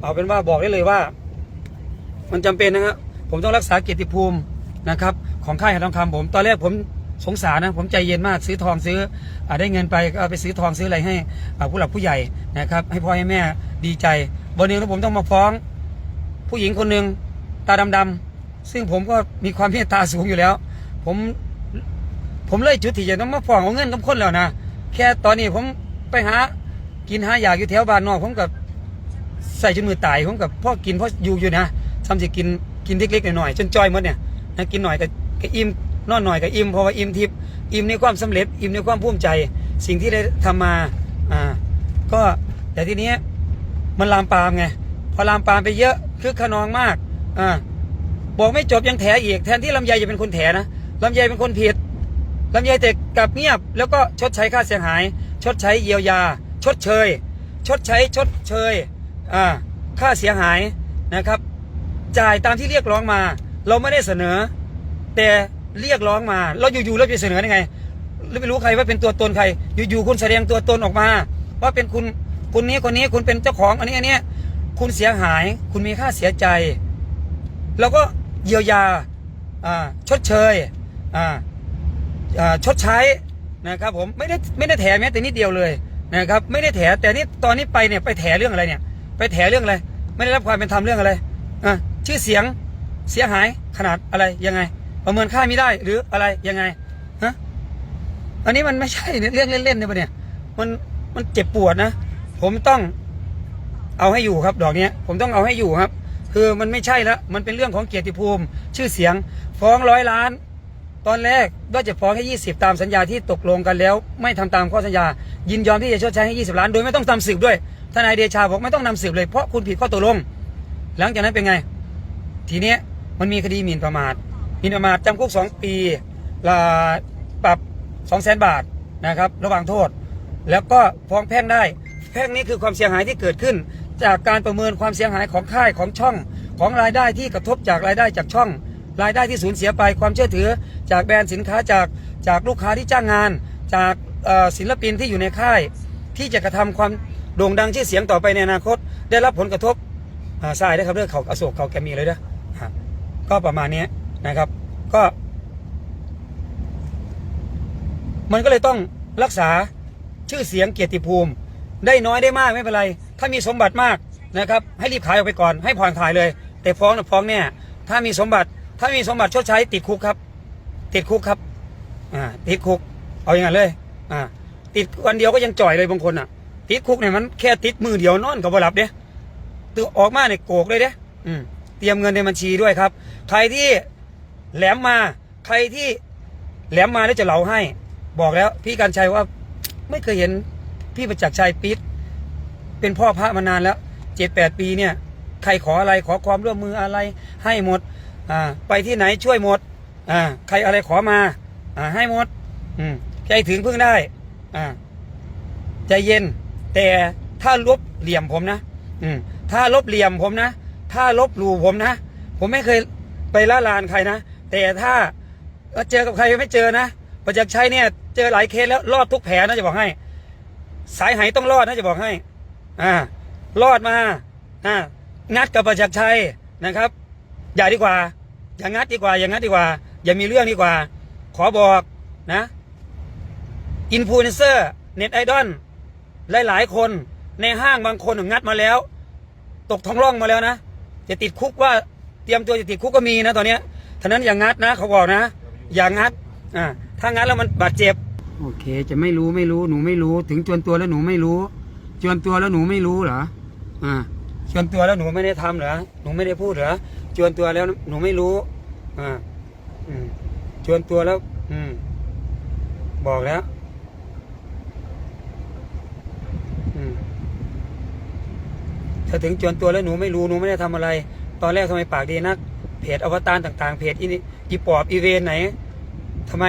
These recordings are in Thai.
เอาเป็นว่าบอกได้เลยว่า มันจำเป็นนะครับผมต้องรักษาเกียรติภูมินะครับ ของค่ายหาทองคำผม ตอนแรกผมสงสารนะผมใจเย็นมากซื้อทองซื้ออาได้เงินไปก็เอาไปซื้อทองซื้ออะไรให้ผู้หลักผู้ใหญ่นะครับ ให้พ่อให้แม่ดีใจวันหนึงถ้าผมต้องมาฟ้อง ผู้หญิงคนหนึ่งตาดำๆซึ่งผมก็มีความเมตตาสูงอยู่แล้ว ผมผมเลยจุดที่จะต้องมาฟ้องเอาเงินกับคนแล้วนะแค่ตอนนี้ผมไปหากินหาอยากอยู่แถวบ้านนอกผมกับ ใส่จนมือตายผมกับพ่อกินพ่ออยู่อยู่นะทำจะกินกินเล็กๆหน่อยๆจนจอยหมดเนี่ยนะกินหน่อยก็ก็อิ่มนอนหน่อยก็อิ่มเพราะว่าอิ่มทิพย์อิ่มในความสำเร็จ อิ่มในความภูมิใจ สิ่งที่ได้ทำมาอ่าก็แต่ทีเนี้ยมันลามปามไงพอลามปามไปเยอะคือขนองมากอ่าบอกไม่จบยังแถอีกแทนที่ลำไยจะเป็นคนแถนะลำไยเป็นคนผิดลำไยแต่กลับเงียบ แล้วก็ชดใช้ค่าเสียหาย ชดใช้เยียวยา ชดเชย ชดใช้ชดเชย อ่าค่าเสียหายนะครับ จ่ายตามที่เรียกร้องมา เราไม่ได้เสนอ แต่เรียกร้องมา เราอยู่ๆเราจะเสนอได้ไงเราไม่รู้ใครว่าเป็นตัวตนใคร อยู่ๆคุณแสดงตัวตนออกมา ว่าเป็นคุณคุณนี้คนนี้คุณเป็นเจ้าของอันนี้อันเนี้ยคุณเสียหาย คุณมีค่าเสียใจเราก็เยียวยาอ่าชดเชยอ่าชดใช้นะครับผมไม่ได้ไม่ได้แถแม้แต่นิดเดียวเลยนะครับ ไม่ได้แถแต่นี่ตอนนี้ไปเนี่ยไปแถเรื่องอะไรเนี่ย ไปแถเรื่องอะไร ไม่ได้รับความเป็นธรรมเรื่องอะไรอะชื่อเสียงเสียหายขนาดอะไรยังไง ประเมินค่าไม่ได้หรืออะไรยังไงฮะอันนี้มันไม่ใช่เรื่องเล่นๆเนี่ยปะเนี่ยมันมันเจ็บปวดนะ ผมต้องเอาให้อยู่ครับ ดอกเนี้ย ผมต้องเอาให้อยู่ครับ คือมันไม่ใช่แล้วมันเป็นเรื่องของเกียรติภูมิ ชื่อเสียง ฟ้องร้อยล้าน ตอนแรกว่าจะฟ้องให้20 ตามสัญญาที่ตกลงกันแล้ว ไม่ทำตามข้อสัญญา ยินยอมที่จะชดใช้ให้ 20 ล้าน โดยไม่ต้องทำสืบด้วย ทนายเดชาบอกไม่ต้องนำสืบเลยเพราะคุณผิดข้อตกลง หลังจากนั้นเป็นไง ทีเนี้ยมันมีคดีหมิ่นประมาทหมิ่นประมาทจำคุก 2 ปีลาปรับ2 0 0 0 0 0 บาทนะครับระหว่างโทษ แล้วก็ฟ้องแพ่งได้ แพ่งนี้คือความเสียหายที่เกิดขึ้น จากการประเมินความเสียหายของค่ายของช่องของรายได้ที่กระทบจากรายได้จากช่อง รายได้ที่สูญเสียไปความเชื่อถือ จากแบรนด์สินค้าจากจากลูกค้าที่จ้างงาน จากศิลปินที่อยู่ในค่าย ที่จะกระทำความโด่งดังชื่อเสียงต่อไปในอนาคต ได้รับผลกระทบาทรายได้ครับเรื่องเขาอโศกเขาแกมีเลยเด้ออะก็ประมาณนี้นะครับ ก็ มันก็เลยต้องรักษาชื่อเสียงเกียรติภูมิ ได้น้อยได้มากไม่เป็นไร ถ้ามีสมบัติมากนะครับ ให้รีบขายออกไปก่อนให้ผ่อนขายเลย แต่ฟ้องนะฟ้องเนี่ย ถ้ามีสมบัติ ถ้ามีสมบัติชดใช้ติดคุกครับ ติดคุกครับ อ่า ติดคุก เอาอย่างนั้นเลย อ่า ติดวันเดียวก็ยังจ่อยเลยบางคนอะ ติดคุกเนี่ยมันแค่ติดมือเดียวนอนกับบหลับเด้ตัวออกมาเนี่ยโกกเลยเด้อืมเตรียมเงินในบัญชีด้วยครับ ใครที่แหลมมา ใครที่แหลมมาแล้วจะเหลาให้ บอกแล้ว พี่การชัยว่าไม่เคยเห็นพี่ประจักษ์ชัยปิดเป็นพ่อพระมานานแล้วเจ็ดแปดปีเนี่ย ใครขออะไรขอความร่วมมืออะไรให้หมด อ่าไปที่ไหนช่วยหมดอ่าใครอะไรขอมาอ่าให้หมด อืมใจถึงพึ่งได้อ่าใจเย็น แต่ถ้าลบเหลี่ยมผมนะ อืมถ้าลบเหลี่ยมผมนะ ถ้าลบหลู่ผมนะ ผมไม่เคยไปละลานใครนะ แต่ถ้าเจอกับใครไม่เจอนะประจักษ์ชัยเนี่ย เจอหลายเคสแล้วรอดทุกแผลนะจะบอกให้ สายไหต้องรอดนะจะบอกให้ อ่า รอดมาอ่างัดกับประจักษ์ชัยนะครับ อย่าดีกว่า อย่างงัดดีกว่า อย่างงัดดีกว่า อย่ามีเรื่องดีกว่า ขอบอกนะอินฟลูเอนเซอร์เน็ตไอดอลหลายๆ คนในห้างบางคนงัดมาแล้ว ตกท้องร่องมาแล้วนะจะติดคุกว่าเตรียมตัวจะติดคุกก็มีนะตอนเนี้ยท่านั้นอย่างงัดนะเขาบอกนะ อย่างงัดอ่าถ้างัดแล้วมันบาดเจ็บ โอเค จะไม่รู้ไม่รู้หนูไม่รู้ ถึงจวนตัวแล้วหนูไม่รู้ จวนตัวแล้วหนูไม่รู้เหรออ่าจวนตัวแล้วหนูไม่ได้ทำเหรอหนูไม่ได้พูดเหรอจวนตัวแล้วหนูไม่รู้ อ่าอืมจวนตัวแล้ว อืม บอกแล้ว อืมถ้าถึงจวนตัวแล้วหนูไม่รู้หนูไม่ได้ทำอะไร ตอนแรกทำไมปากดีนัก เพจอวตารต่างๆ เพจอีนี่อีปอบอีเวนไหนทำไม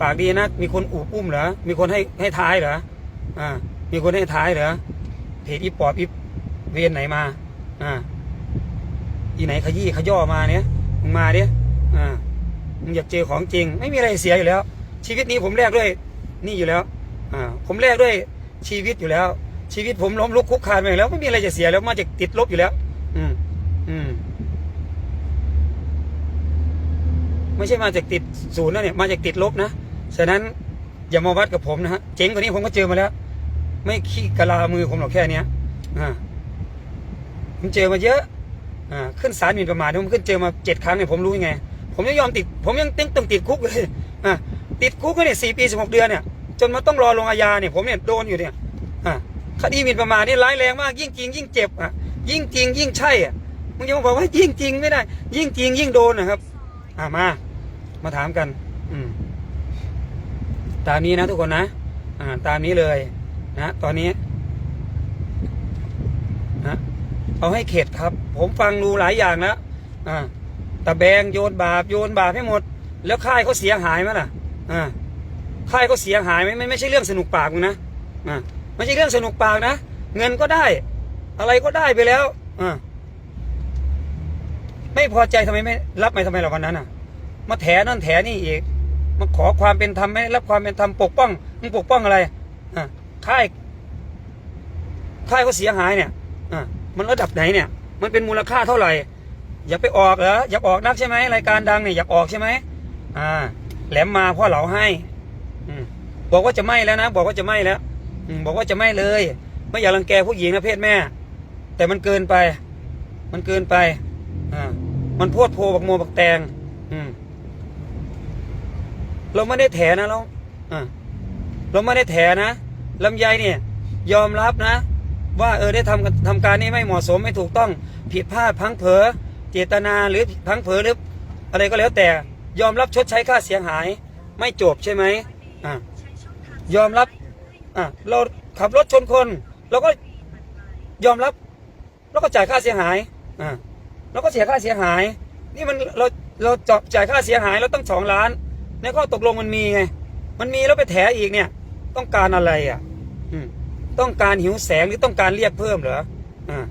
ปากดีนัก มีคนอูบอุ้มเหรอ มีคนให้ให้ท้ายเหรอ อ่า มีคนให้ท้ายเหรอ เพจอีปอบอีเวนไหนมา อ่า อีไหนขยี้ขย่อมาเนี่ยมึงมาดิ อ่ามึงอยากเจอของจริง ไม่มีอะไรเสียอยู่แล้ว ชีวิตนี้ผมแลกด้วย นี่อยู่แล้ว อ่า ผมแลกด้วยชีวิตอยู่แล้ว ชีวิตผมล้มลุกคุกคานไปแล้วไม่มีอะไรจะเสียแล้วมาจากติดลบอยู่แล้ว อืม อืมไม่ใช่มาจากติดศูนย์นะเนี่ยมาจากติดลบนะฉะนั้นอย่ามาวัดกับผมนะฮะเจ๋งกว่านี้ผมก็เจอมาแล้ว ไม่ขี้กะลามือผมหรอกแค่เนี้ยอ่าผมเจอมาเยอะอ่าขึ้นศาลหมิ่นประมาทผมขึ้นเจอมาเจ็ดครั้งเนี่ยผมรู้ยังไง ผมยังยอมติด ผมยังต้องต้องติดคุกเลยอ่าติดคุกก็เนี่ยสี่ปีสิบหกเดือนเนี่ย จนมาต้องรอลงอาญาเนี่ยผมเนี่ยโดนอยู่เนี่ยอ่าคดีหมิ่นประมาทนี่ร้ายแรงมาก ยิ่งจริงยิ่งเจ็บอะยิ่งจริงยิ่งใช่อะมึงจะมาบอกว่ายิ่งจริงไม่ได้ ยิ่งจริงยิ่งโดนนะครับ อ่ามา มาถามกัน อืมตามนี้นะทุกคนนะ อ่า ตามนี้เลยนะตอนนี้นะเอาให้เข็ดครับ ผมฟังดูหลายอย่างแล้วอ่า ตะแบงโยนบาปโยนบาปให้หมด แล้วค่ายเขาเสียหายไหมล่ะอ่าค่ายเขาเสียหายไหมไม่ไม่ใช่เรื่องสนุกปากมึงนะอ่าไม่ใช่เรื่องสนุกปากนะ เงินก็ได้ อะไรก็ได้ไปแล้วอ่าไม่พอใจทำไมไม่รับไปทำไมล่ะวันนั้นอะ มาแถนั่นแถนี่อีกมาขอความเป็นธรรมไม่รับความเป็นธรรมปกป้องมึงปกป้องอะไรอ่าค่ายค่ายเขาเสียหายเนี่ยอ่ามันระดับไหนเนี่ย มันเป็นมูลค่าเท่าไหร่ อย่าไปออกเหรออยากออกนักใช่ไหมรายการดังเนี่ยอยากออกใช่ไหมอ่า แหลมมาพ่อเหลาให้ อืมบอกว่าจะไม่แล้วนะ บอกว่าจะไม่แล้ว อืมบอกว่าจะไม่เลย ไม่อยากรังแกผู้หญิงนะเพศแม่ แต่มันเกินไป มันเกินไปอ่ามันโพดโพบักโมบักแตง อืมเราไม่ได้แถนะเราอ่าเราไม่ได้แถนะลำไยเนี่ย ยอมรับนะ ว่าเออได้ทำทำการนี้ไม่เหมาะสมไม่ถูกต้องผิดพลาดพังเผลอ เจตนาหรือพลังเผลอหรืออะไรก็แล้วแต่ ยอมรับชดใช้ค่าเสียหาย ไม่จบใช่ไหมอ่ายอมรับอะเราขับรถชนคนเราก็ยอมรับเราก็จ่ายค่าเสียหายอ่าเราก็เสียค่าเสียหาย นี่มันเราเราจบจ่ายค่าเสียหายเราต้องสองล้านในข้อตกลงมันมีไงมันมีแล้วไปแถอีกเนี่ย ต้องการอะไรอะ อืมต้องการหิวแสงหรือต้องการเรียกเพิ่มเหรออ่า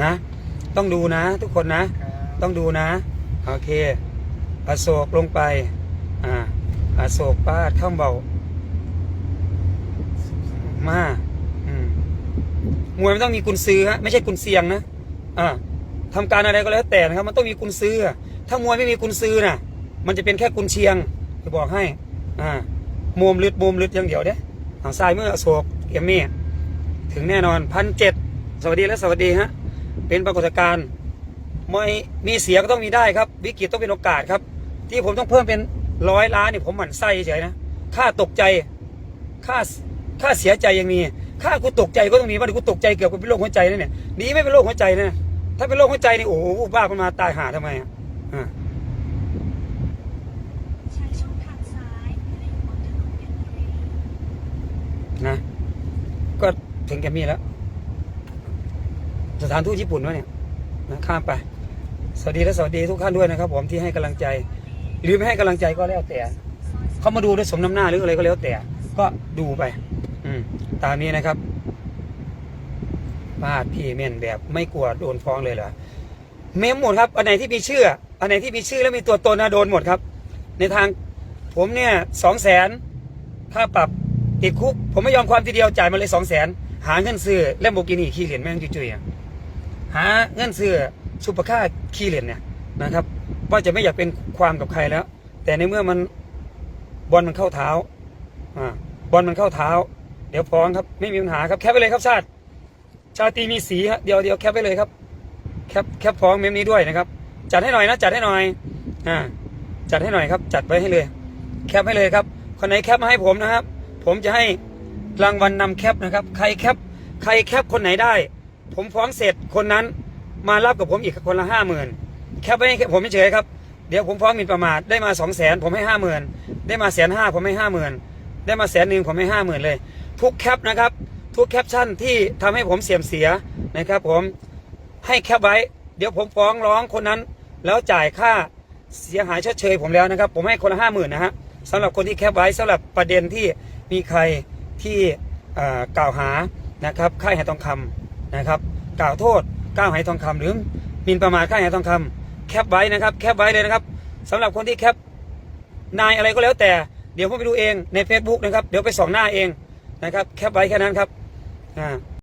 นะ ต้องดูนะ ทุกคนนะ ต้องดูนะ โอเค อโศกลงไป อ่า อโศกปาดข้ามเบามาอืมมวยมันต้องมีกุญซื้อฮะไม่ใช่กุญเสียงนะอ่าทำการอะไรก็แล้วแต่นะครับ มันต้องมีกุญซื้อ ถ้ามวยไม่มีกุญซื้อน่ะ มันจะเป็นแค่กุญเชียงจะบอกให้ อ่ามุมลึดมุมลึดอย่างเดียวเด้ทางซ้ายมืออโศกเอมมี่ถึงแน่นอนพันเจ็ดสวัสดีและสวัสดีฮะ เป็นปรากฏการณ์ไม่มีเสียก็ต้องมีได้ครับ วิกฤตต้องเป็นโอกาสครับ ที่ผมต้องเพิ่มเป็นร้อยล้านนี่ผมหมั่นไส้เฉยๆนะค่าตกใจค่าค่าเสียใจยังมีค่ากูตกใจก็ต้องมีว่าเดี๋ยวกูตกใจเกี่ยวกับเป็นโรคหัวใจนั่นเนี่ยดีไม่เป็นโรคหัวใจนะถ้าเป็นโรคหัวใจนี่โอ้โหบ้ามันมาตายหาทำไมอะอ่าใช้ช่องทางซ้ายเพื่ออยู่บนถนนเพชรบุรีนะก็ถึงแกมมี่แล้ว สถานทูตญี่ปุ่นวะเนี่ยนะข้ามไป สวัสดีและสวัสดีทุกท่านด้วยนะครับ ผมที่ให้กำลังใจ หรือไม่ให้กำลังใจก็แล้วแต่เขามาดูด้วยสมน้ำหน้าหรืออะไรก็แล้วแต่ ก็ดูไป อืมตามนี้นะครับพาดพี่เม่นแบบไม่กลัวโดนฟ้องเลยเหรอเมมหมดครับ อันไหนที่มีชื่อ อันไหนที่มีชื่อแล้วมีตัวตนนะโดนหมดครับ ในทางผมเนี่ยสองแสนค่าปรับติดคุก ผมไม่ยอมความทีเดียวจ่ายมาเลยสองแสนหาเงินซื้อ แลมโบกินี่ขี่เหรียญแม่งจุยๆ หาเงินซื้อซุปเปอร์คาร์ขี่เหรียญเนี่ยนะครับว่าจะไม่อยากเป็นความกับใครแล้ว แต่ในเมื่อมันบอลมันเข้าเท้าอ่าบอลมันเข้าเท้า เดี๋ยวฟ้องครับไม่มีปัญหาครับแคปไปเลยครับชาติ ชาตีมีสีฮะเดี๋ยวเดียวแคปไปเลยครับแคปแคปฟ้องเมมนี้ด้วยนะครับ จัดให้หน่อยนะจัดให้หน่อยอ่าจัดให้หน่อยครับ จัดไว้ให้เลย แคปให้เลยครับคนไหนแคปมาให้ผมนะครับ ผมจะให้รางวัลนนำแคปนะครับ ใครแคปใครแคปคนไหนได้ ผมฟ้องเสร็จคนนั้นมารับกับผมอีกคนละห้าหมื่นแคปไว้ให้ผมเฉยครับเดี๋ยวผมฟ้องหมิ่นประมาทได้มาสองแสนผมให้ห้าหมื่นได้มาแสนห้าผมให้ห้าหมื่นได้มาแสนหนึ่งผมให้ห้าหมื่นเลย ทุกแคปนะครับ ทุกแคปชั่นที่ทำให้ผมเสียมเสียนะครับ ผมให้แคปไว้ เดี๋ยวผมฟ้องร้องคนนั้น แล้วจ่ายค่าเสียหายชดเชยผมแล้วนะครับ ผมให้คนละห้าหมื่นนะฮะสำหรับคนที่แคปไว้สำหรับประเด็นที่มีใครที่กล่าวหานะครับค่ายหายทองคำ นะครับ กล่าวโทษก้าวหายทองคำหรือมินประมาทค่าวหายทองคำแคปไว้นะครับ แคปไว้เลยนะครับสำหรับคนที่แคปนายอะไรก็แล้วแต่ เดี๋ยวผมไปดูเองใน Facebook นะครับ เดี๋ยวไปส่องหน้าเองนะครับ แคปไว้แค่นั้นครับอ่า